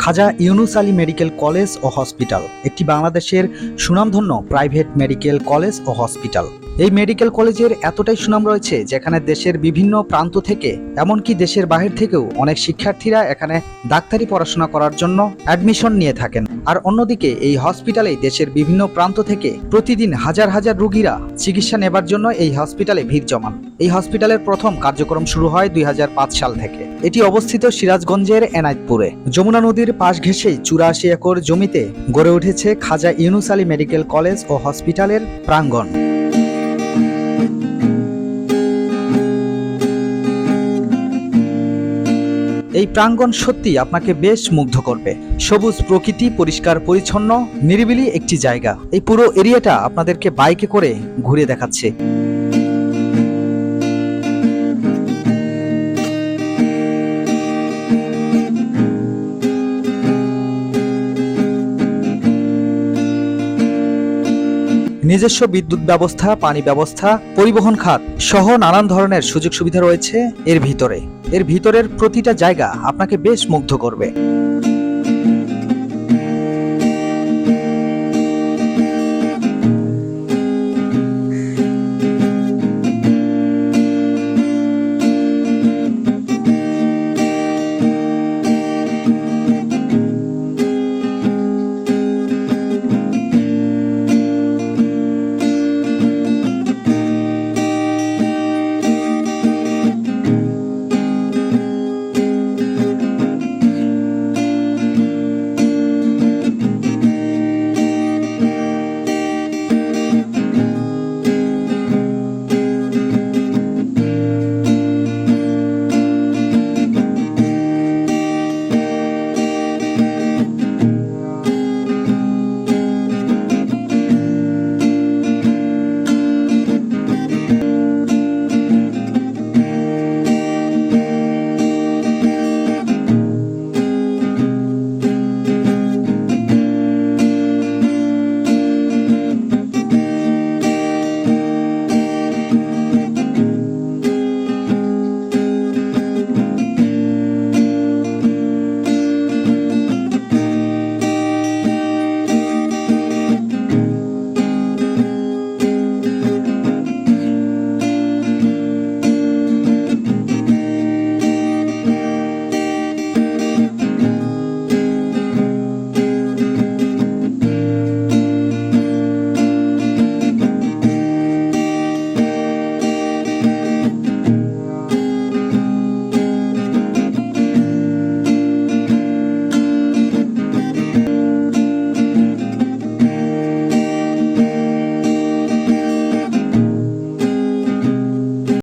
খাজা Yunus Ali medical college ও hospital, একটি বাংলাদেশের সুনামধন্য প্রাইভেট মেডিকেল কলেজ ও হসপিটাল। এই মেডিকেল কলেজের এতটাই সুনাম রয়েছে যেখানে দেশের বিভিন্ন প্রান্ত থেকে, এমনকি দেশের বাহির থেকেও অনেক শিক্ষার্থীরা এখানে ডাক্তারি পড়াশোনা করার জন্য অ্যাডমিশন নিয়ে থাকেন। আর অন্যদিকে, এই হসপিটালে দেশের বিভিন্ন প্রান্ত থেকে প্রতিদিন হাজার হাজার রোগীরা চিকিৎসা নেবার জন্য এই হসপিটালে ভিড় জমান। এই হসপিটালের প্রথম কার্যক্রম শুরু হয় দুই হাজার পাঁচ সাল থেকে। এটি অবস্থিত সিরাজগঞ্জের এনায়েতপুরে। যমুনা নদীর পাশ ঘেঁষেই চুরাশি একর জমিতে গড়ে উঠেছে খাজা ইউনুস আলী মেডিকেল কলেজ ও হসপিটালের প্রাঙ্গণ। এই প্রাঙ্গণ সত্যি আপনাকে বেশ মুগ্ধ করবে। সবুজ প্রকৃতি, পরিষ্কার, পরিচ্ছন্ন, নিরিবিলি একটি জায়গা। এই পুরো এরিয়াটা আপনাদেরকে বাইকে করে ঘুরে দেখাচ্ছে। নিজস্ব বিদ্যুৎ ব্যবস্থা, পানি ব্যবস্থা, পরিবহন খাত সহ নানান ধরনের সুযোগ সুবিধা রয়েছে এর ভিতরে। এর ভিতরের প্রতিটা জায়গা আপনাকে বেশ মুগ্ধ করবে।